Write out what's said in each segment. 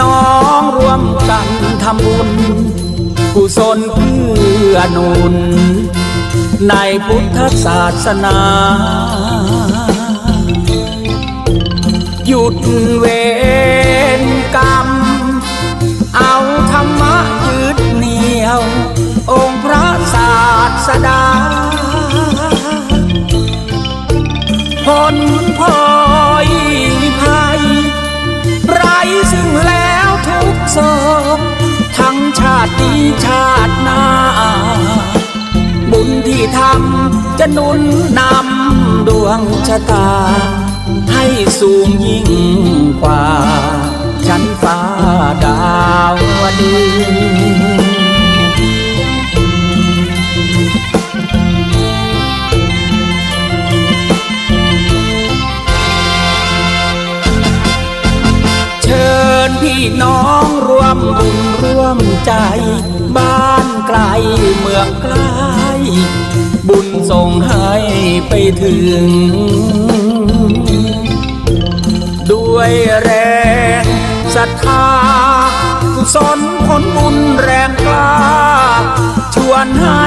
น้องร่วมกันทำบุญกุศลเพื่อนุน ในพุทธศาสนา หยุดเวร ชาติหน้า บุญที่ทำจะนุนนำดวงชะตา ให้สูงยิ่งกว่า ชั้นฟ้าดาวดึงเชิญพี่น้องร่วมบุญ ร่วมใจ บ้านไกลเมืองไกล บุญส่งให้ไปถึง ด้วยแรงศรัทธาสนผลบุญแรงกล้าชวนให้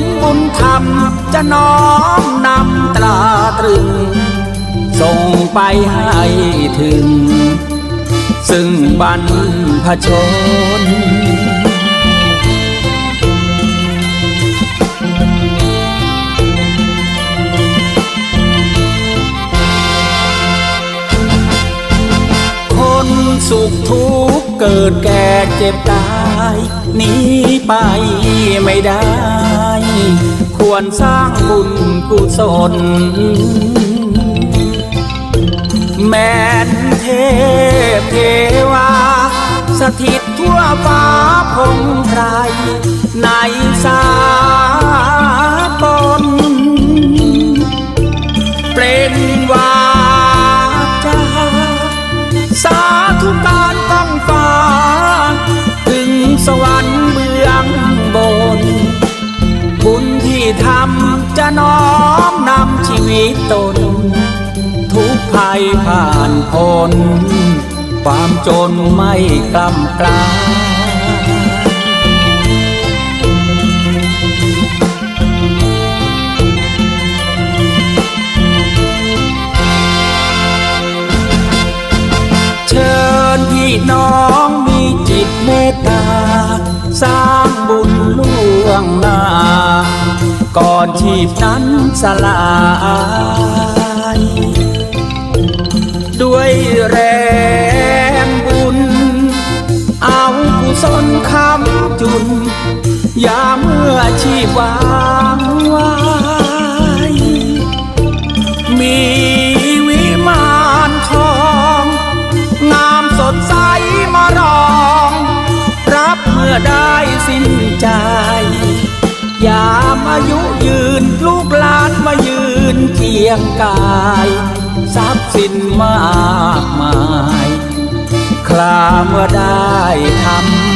ลบุญธรรมจะน้อมนำตราตรึง ส่งไปให้ถึง ซึ่งบรรพชนคนสุขทุกข์เกิดแก่เจ็บตายหนีไปไม่ได้ ควรสร้างบุญกุศล แม่นเทพเทวา สถิตทั่วฟ้าพงไพรใน ญที่ทำจะน้อมนำชีวิตตน ทุกภัยผ่านพ้นความจนไม่กล้ำกลายเชิญพี่น้องมีจิตเมตตาสา ชีพนั้นสลายด้วยแรงบุญ เอากุศลคำจุนยามเมื่อชีพวางไว้มีวิมานทองงามสดใสมารอง รับเมื่อได้สิ้นใจยามอายุ นเคียงกายทรัพย์สินมากมาย คลาเมื่อได้ทำ